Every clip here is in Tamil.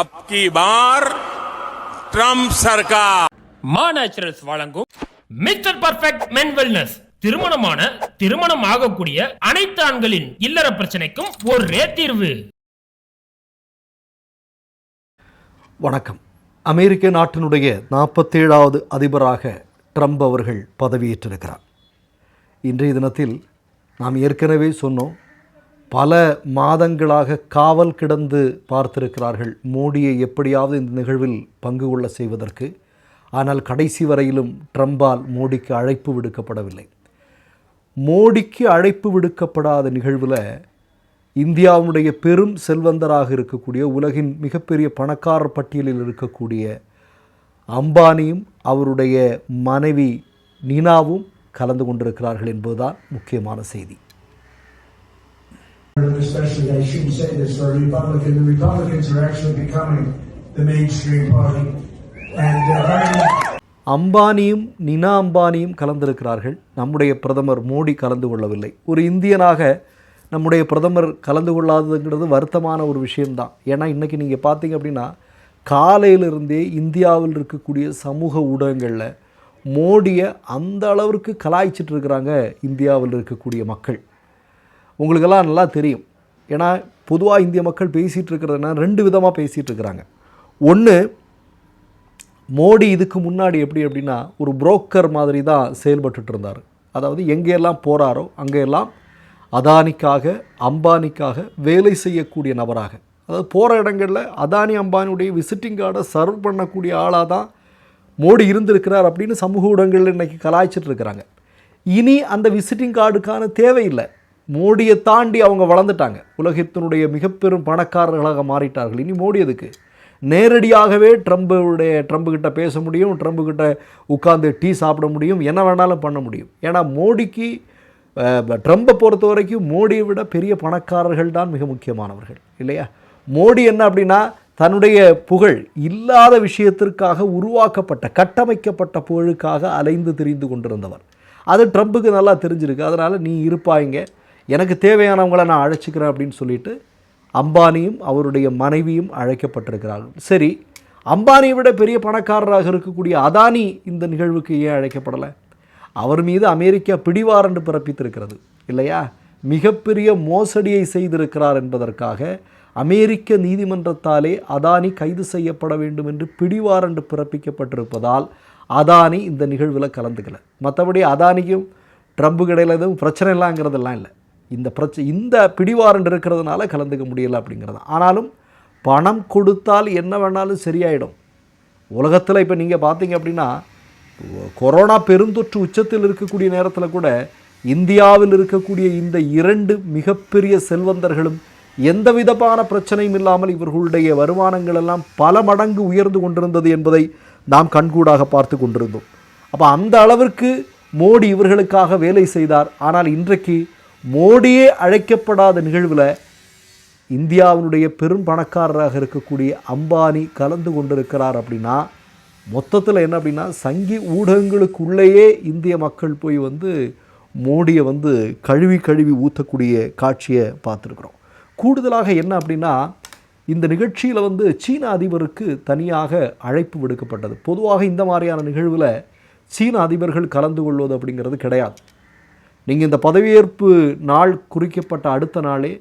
அப் கி பார் ட்ரம்ப் சர்க்கார் மா நேச்சுரல்ஸ் வழங்கும் மிஸ்டர் பர்ஃபெக்ட் மென் வெல்னஸ் திருமணமான திருமணம் ஆகக்கூடிய அனைத்து ஆண்களின் இல்லற பிரச்சனைக்கும் ஒரே தீர்வு. வணக்கம். அமெரிக்க நாட்டினுடைய நாற்பத்தேழாவது அதிபராக ட்ரம்ப் அவர்கள் பதவியேற்றிருக்கிறார். இன்றைய தினத்தில் நாம் ஏற்கனவே சொன்னோம் பல மாதங்களாக காவல் கிடந்து பார்த்திருக்கிறார்கள். மோடியை எப்படியாவது இந்த நிகழ்வில் பங்கு கொள்ள செய்வதற்கு. ஆனால் கடைசி வரையிலும் ட்ரம்பால் மோடிக்கு அழைப்பு விடுக்கப்படவில்லை. மோடிக்கு அழைப்பு விடுக்கப்படாத நிகழ்வில் இந்தியாவுடைய பெரும் செல்வந்தராக இருக்கக்கூடிய உலகின் மிகப்பெரிய பணக்காரர் பட்டியலில் இருக்கக்கூடிய அம்பானியும் அவருடைய மனைவி நீனாவும் கலந்து கொண்டிருக்கிறார்கள் என்பதுதான் முக்கியமான செய்தி. Especially, I shouldn't say this for a Republican, the Republicans are actually becoming the mainstream party. And uh, very- அம்பானியும் நினா அம்பானியும் கலந்திருக்கிறார்கள். நம்முடைய பிரதமர் மோடி கலந்து கொள்ளவில்லை. ஒரு இந்தியனாக நம்முடைய பிரதமர் கலந்து கொள்ளாததுங்கிறது வருத்தமான ஒரு விஷயம்தான். ஏன்னா இன்றைக்கி நீங்கள் பார்த்தீங்க அப்படின்னா காலையிலிருந்தே இந்தியாவில் இருக்கக்கூடிய சமூக ஊடகங்களில் மோடியை அந்த அளவிற்கு கலாய்ச்சிட்டு இருக்கிறாங்க இந்தியாவில் இருக்கக்கூடிய மக்கள். உங்களுக்கெல்லாம் நல்லா தெரியும். ஏன்னா பொதுவாக இந்திய மக்கள் பேசிகிட்டு இருக்கிறதுனா ரெண்டு விதமாக பேசிகிட்டு இருக்கிறாங்க ஒன்று மோடி இதுக்கு முன்னாடி எப்படி அப்படின்னா ஒரு புரோக்கர் மாதிரி தான் செயல்பட்டுட்டு இருந்தார் அதாவது எங்கெல்லாம் போகிறாரோ அங்கெல்லாம் அதானிக்காக அம்பானிக்காக வேலை செய்யக்கூடிய நபராக. அதாவது போகிற இடங்களில் அதானி அம்பானியுடைய விசிட்டிங் கார்டை சர்வ் பண்ணக்கூடிய ஆளாக தான் மோடி இருந்திருக்கிறார் அப்படின்னு சமூக ஊடகங்களில் இன்றைக்கி கலாய்ச்சிட்டு இருக்கிறாங்க இனி அந்த விசிட்டிங் கார்டுக்கான தேவையில்லை. மோடியை தாண்டி அவங்க வளர்ந்துட்டாங்க. உலகத்தினுடைய மிகப்பெரும் பணக்காரர்களாக மாறிட்டார்கள். இனி மோடி அதுக்கு நேரடியாகவே ட்ரம்புடைய ட்ரம்பு கிட்ட பேச முடியும் ட்ரம்பு கிட்ட உட்காந்து டீ சாப்பிட முடியும் என்ன வேணாலும் பண்ண முடியும். ஏன்னா மோடிக்கு ட்ரம்பை பொறுத்த வரைக்கும் மோடியை விட பெரிய பணக்காரர்கள் தான் மிக முக்கியமானவர்கள். இல்லையா? மோடி என்ன அப்படின்னா தன்னுடைய புகழ் இல்லாத விஷயத்திற்காக உருவாக்கப்பட்ட கட்டமைக்கப்பட்ட புகழுக்காக அலைந்து திரிந்து கொண்டிருந்தவர். அது ட்ரம்புக்கு நல்லா தெரிஞ்சிருக்கு. அதனால் நீ இருப்பாய்ங்க எனக்கு தேவையானவங்களை நான் அழைச்சிக்கிறேன் அப்படின்னு சொல்லிட்டு அம்பானியும் அவருடைய மனைவியும் அழைக்கப்பட்டிருக்கிறார்கள். சரி அம்பானியை விட பெரிய பணக்காரராக இருக்கக்கூடிய அதானி இந்த நிகழ்வுக்கு ஏன் அழைக்கப்படலை? அவர் மீது அமெரிக்கா பிடிவாரண்டு பிறப்பித்திருக்கிறது இல்லையா? மிகப்பெரிய மோசடியை செய்திருக்கிறார் என்பதற்காக அமெரிக்க நீதிமன்றத்தாலே அதானி கைது செய்யப்பட வேண்டும் என்று பிடிவாரண்டு பிறப்பிக்கப்பட்டிருப்பதால் அதானி இந்த நிகழ்வில் கலந்துக்கல. மற்றபடி அதானிக்கும் ட்ரம்ப் கிடையில் எதுவும் பிரச்சனை இல்லைங்கிறதெல்லாம் இல்லை. இந்த பிரச்சனை இந்த பிடிவாரண்ட் இருக்கிறதுனால கலந்துக்க முடியல அப்படிங்கிறது. ஆனாலும் பணம் கொடுத்தால் என்ன வேணாலும் சரியாயிடும். உலகத்தில் இப்போ நீங்கள் பார்த்தீங்க அப்படின்னா கொரோனா பெருந்தொற்று உச்சத்தில் இருக்கக்கூடிய நேரத்தில் கூட இந்தியாவில் இருக்கக்கூடிய இந்த இரண்டு மிகப்பெரிய செல்வந்தர்களும் எந்த விதமான பிரச்சனையும் இல்லாமல் இவர்களுடைய வருமானங்கள் எல்லாம் பல மடங்கு உயர்ந்து கொண்டிருந்தது என்பதை நாம் கண்கூடாக பார்த்து கொண்டிருந்தோம். அப்போ அந்த அளவிற்கு மோடி இவர்களுக்காக வேலை செய்தார். ஆனால் இன்றைக்கு மோடியே அழைக்கப்படாத நிகழ்வில் இந்தியாவினுடைய பெரும் பணக்காரராக இருக்கக்கூடிய அம்பானி கலந்து கொண்டிருக்கிறார் அப்படின்னா மொத்தத்தில் என்ன அப்படின்னா சங்கி ஊடகங்களுக்குள்ளேயே இந்திய மக்கள் போய் வந்து மோடியை வந்து கழுவி கழுவி ஊற்றக்கூடிய காட்சியை பார்த்துருக்குறோம். கூடுதலாக என்ன அப்படின்னா இந்த நிகழ்ச்சியில் வந்து சீன அதிபருக்கு தனியாக அழைப்பு விடுக்கப்பட்டது. பொதுவாக இந்த மாதிரியான நிகழ்வில் சீன அதிபர்கள் கலந்து கொள்வது அப்படிங்கிறது கிடையாது. நீங்கள் இந்த பதவியேற்பு நாள் குறிக்கப்பட்ட அடுத்த நாளே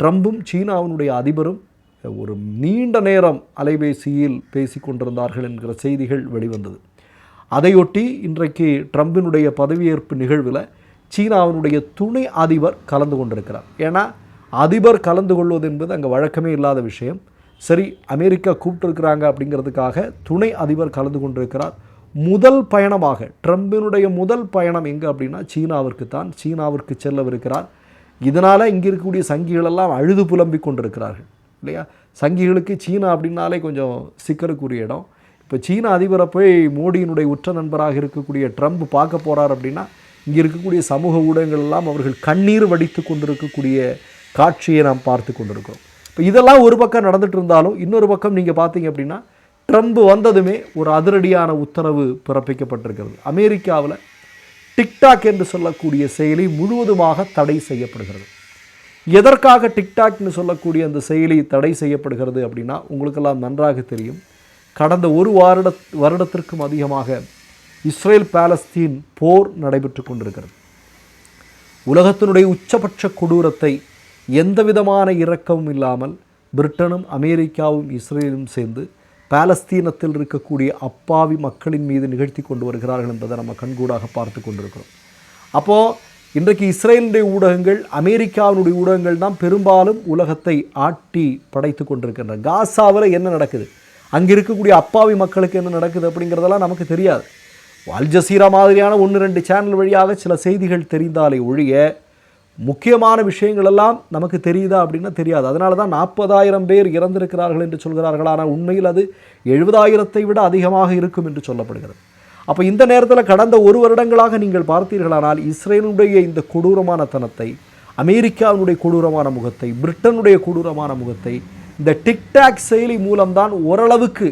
ட்ரம்பும் சீனாவினுடைய அதிபரும் ஒரு நீண்ட நேரம் அலைபேசியில் பேசி கொண்டிருந்தார்கள் என்கிற செய்திகள் வெளிவந்தது. அதையொட்டி இன்றைக்கு ட்ரம்பினுடைய பதவியேற்பு நிகழ்வில் சீனாவினுடைய துணை அதிபர் கலந்து கொண்டிருக்கிறார். ஏன்னா அதிபர் கலந்து கொள்வது என்பது அங்கே வழக்கமே இல்லாத விஷயம். சரி அமெரிக்கா கூப்பிட்டுருக்கிறாங்க அப்படிங்கிறதுக்காக துணை அதிபர் கலந்து கொண்டிருக்கிறார். முதல் பயணமாக ட்ரம்பினுடைய முதல் பயணம் எங்கே அப்படின்னா சீனாவிற்கு தான். சீனாவிற்கு செல்லவிருக்கிறார். இதனால் இங்கே இருக்கக்கூடிய சங்கிகளெல்லாம் அழுது புலம்பி கொண்டிருக்கிறார்கள் இல்லையா? சங்கிகளுக்கு சீனா அப்படின்னாலே கொஞ்சம் சிக்கலுக்குரிய இடம். இப்போ சீன அதிபரை போய் மோடியினுடைய உற்ற நண்பராக இருக்கக்கூடிய ட்ரம்ப் பார்க்க போகிறார் அப்படின்னா இங்கே இருக்கக்கூடிய சமூக ஊடகங்கள் எல்லாம் அவர்கள் கண்ணீர் வடித்து கொண்டிருக்கக்கூடிய காட்சியை நாம் பார்த்து கொண்டிருக்கிறோம். இப்போ இதெல்லாம் ஒரு பக்கம் நடந்துகிட்டு இருந்தாலும் இன்னொரு பக்கம் நீங்கள் பார்த்தீங்க அப்படின்னா ட்ரம்ப் வந்ததுமே ஒரு அதிரடியான உத்தரவு பிறப்பிக்கப்பட்டிருக்கிறது. அமெரிக்காவில் டிக்டாக் என்று சொல்லக்கூடிய செயலி முழுவதுமாக தடை செய்யப்படுகிறது. எதற்காக டிக்டாக்னு சொல்லக்கூடிய அந்த செயலி தடை செய்யப்படுகிறது அப்படின்னா உங்களுக்கெல்லாம் நன்றாக தெரியும். கடந்த ஒரு வருட வருடத்திற்கும் அதிகமாக இஸ்ரேல் பாலஸ்தீன் போர் நடைபெற்று கொண்டிருக்கிறது. உலகத்தினுடைய உச்சபட்ச கொடூரத்தை எந்த விதமான இரக்கமும் இல்லாமல் பிரிட்டனும் அமெரிக்காவும் இஸ்ரேலும் சேர்ந்து பாலஸ்தீனத்தில் இருக்கக்கூடிய அப்பாவி மக்களின் மீது நிகழ்த்தி கொண்டு வருகிறார்கள் என்பதை நம்ம கண்கூடாக பார்த்து கொண்டிருக்கிறோம். அப்போது இன்றைக்கு இஸ்ரேலுடைய ஊடகங்கள் அமெரிக்காவினுடைய ஊடகங்கள் தான் பெரும்பாலும் உலகத்தை ஆட்டி படைத்து கொண்டிருக்கின்றன. காசாவில் என்ன நடக்குது? அங்கே இருக்கக்கூடிய அப்பாவி மக்களுக்கு என்ன நடக்குது அப்படிங்கிறதெல்லாம் நமக்கு தெரியாது. அல் ஜசீரா மாதிரியான ஒன்று ரெண்டு சேனல் வழியாக சில செய்திகள் தெரிந்தாலே ஒழிய முக்கியமான விஷயங்கள் எல்லாம் நமக்கு தெரியுதா அப்படின்னா தெரியாது. அதனால தான் நாற்பதாயிரம் பேர் இறந்திருக்கிறார்கள் என்று சொல்கிறார்கள். ஆனால் உண்மையில் அது எழுபதாயிரத்தை விட அதிகமாக இருக்கும் என்று சொல்லப்படுகிறது. அப்போ இந்த நேரத்தில் கடந்த ஒரு வருடங்களாக நீங்கள் பார்த்தீர்களானால் இஸ்ரேலுடைய இந்த கொடூரமான தனத்தை அமெரிக்காவினுடைய கொடூரமான முகத்தை பிரிட்டனுடைய கொடூரமான முகத்தை இந்த டிக்டாக் செயலி மூலம்தான் ஓரளவுக்கு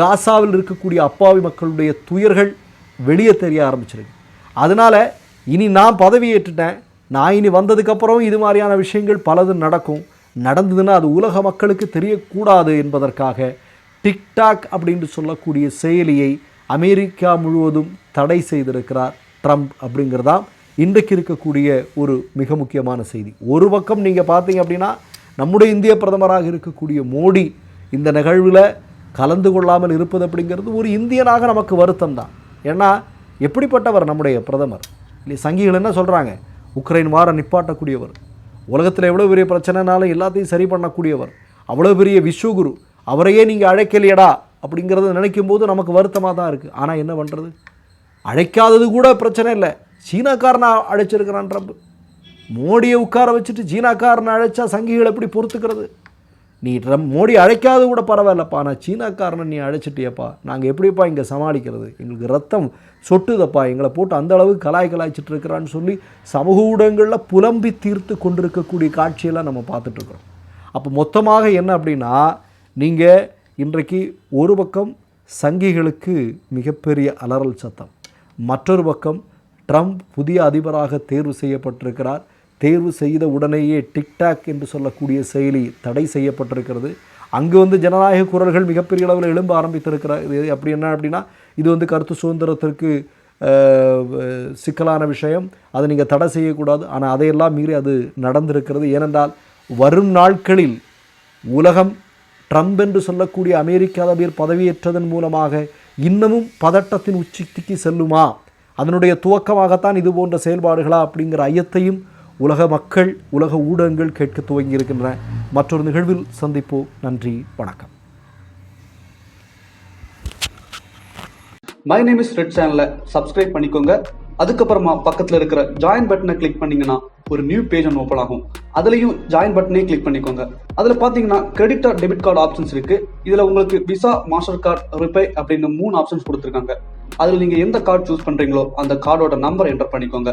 காசாவில் இருக்கக்கூடிய அப்பாவி மக்களுடைய துயர்கள் வெளியே தெரிய ஆரம்பிச்சிருக்கு. அதனால் இனி நான் பதவியேற்றுட்டேன். நான் இனி வந்ததுக்கப்புறம் இது மாதிரியான விஷயங்கள் பலது நடக்கும். நடந்ததுன்னா அது உலக மக்களுக்கு தெரியக்கூடாது என்பதற்காக டிக்டாக் அப்படின்னு சொல்லக்கூடிய செயலியை அமெரிக்கா முழுவதும் தடை செய்திருக்கிறார் ட்ரம்ப் அப்படிங்கிறதாம் இன்றைக்கு இருக்கக்கூடிய ஒரு மிக முக்கியமான செய்தி. ஒரு பக்கம் நீங்கள் பார்த்தீங்க அப்படின்னா நம்முடைய இந்திய பிரதமராக இருக்கக்கூடிய மோடி இந்த நிகழ்வில் கலந்து கொள்ளாமல் இருப்பது அப்படிங்கிறது ஒரு இந்தியனாக நமக்கு வருத்தம் தான் ஏன்னா எப்படிப்பட்டவர் நம்முடைய பிரதமர்? இல்லை சங்கிகள் என்ன சொல்கிறாங்க உக்ரைன் வார நிப்பாட்டக்கூடியவர். உலகத்தில் எவ்வளோ பெரிய பிரச்சனைனாலும் எல்லாத்தையும் சரி பண்ணக்கூடியவர். அவ்வளோ பெரிய விஸ்வகுரு. அவரையே நீங்கள் அழைக்கலையடா அப்படிங்கிறத நினைக்கும் போது நமக்கு வருத்தமாக தான் இருக்குது ஆனால் என்ன பண்ணுறது அழைக்காதது கூட பிரச்சனை இல்லை. சீனாக்காரனை அழைச்சிருக்கிறான் ட்ரம்ப். மோடியை உட்கார வச்சுட்டு சீனாக்காரனை அழைச்சா சங்கிகள் எப்படி பொறுத்துக்கிறது? நீ ட்ரம் மோடி அழைக்காத கூட பரவாயில்லப்பா ஆனால் சீனாக்காரனை நீ அழைச்சிட்டியப்பா. நாங்கள் எப்படிப்பா இங்கே சமாளிக்கிறது? எங்களுக்கு ரத்தம் சொட்டுதப்பா. எங்களை போட்டு அந்த அளவுக்கு கலாய் கலாய்ச்சிட்டு இருக்கிறான்னு சொல்லி சமூக ஊடகங்களில் புலம்பி தீர்த்து கொண்டிருக்கக்கூடிய காட்சியெல்லாம் நம்ம பார்த்துட்ருக்குறோம். அப்போ மொத்தமாக என்ன அப்படின்னா நீங்கள் இன்றைக்கு ஒரு பக்கம் சங்கிகளுக்கு மிகப்பெரிய அலறல் சத்தம் மற்றொரு பக்கம் ட்ரம்ப் புதிய அதிபராக தேர்வு செய்யப்பட்டிருக்கிறார். தேர்வு செய்த உடனேயே டிக்டாக் என்று சொல்லக்கூடிய செயலி தடை செய்யப்பட்டிருக்கிறது. அங்கு வந்து ஜனநாயக குரல்கள் மிகப்பெரிய அளவில் எழும்ப ஆரம்பித்திருக்கிறார் இது அப்படி என்ன அப்படின்னா இது வந்து கருத்து சுதந்திரத்திற்கு சிக்கலான விஷயம். அதை நீங்கள் தடை செய்யக்கூடாது. ஆனால் அதையெல்லாம் மீறி அது நடந்திருக்கிறது. ஏனென்றால் வரும் நாட்களில் உலகம் ட்ரம்ப் என்று சொல்லக்கூடிய அமெரிக்க அதிபர் பதவியேற்றதன் மூலமாக இன்னமும் பதட்டத்தின் உச்சிக்கு செல்லுமா? அதனுடைய துவக்கமாகத்தான் இது போன்ற செயல்பாடுகளா? அப்படிங்கிற ஐயத்தையும் உலக மக்கள் உலக ஊடகங்கள் கேட்க துவங்கி இருக்கின்றன மற்றொரு நிகழ்வில் சந்திப்போம். நன்றி வணக்கம். மை நேம் இஸ் ரெட் சேனலை சப்ஸ்கிரைப் பண்ணிக்கோங்க. அதுக்கப்புறமா பக்கத்தில் இருக்கிற ஜாயின் பட்டனை கிளிக் பண்ணீங்கன்னா ஒரு நியூ பேஜ் ஒன்று ஓப்பன் ஆகும். அதுலேயும் ஜாயின் பட்டனே கிளிக் பண்ணிக்கோங்க. அதில் பார்த்தீங்கன்னா credit or debit card options இருக்கு. இதில் உங்களுக்கு விசா மாஸ்டர் கார்டு ரிப்பே அப்படின்னு மூணு ஆப்ஷன்ஸ் கொடுத்துருக்காங்க. அதில் நீங்கள் எந்த கார்டு சூஸ் பண்ணுறீங்களோ அந்த கார்டோட நம்பர் என்டர் பண்ணிக்கோங்க.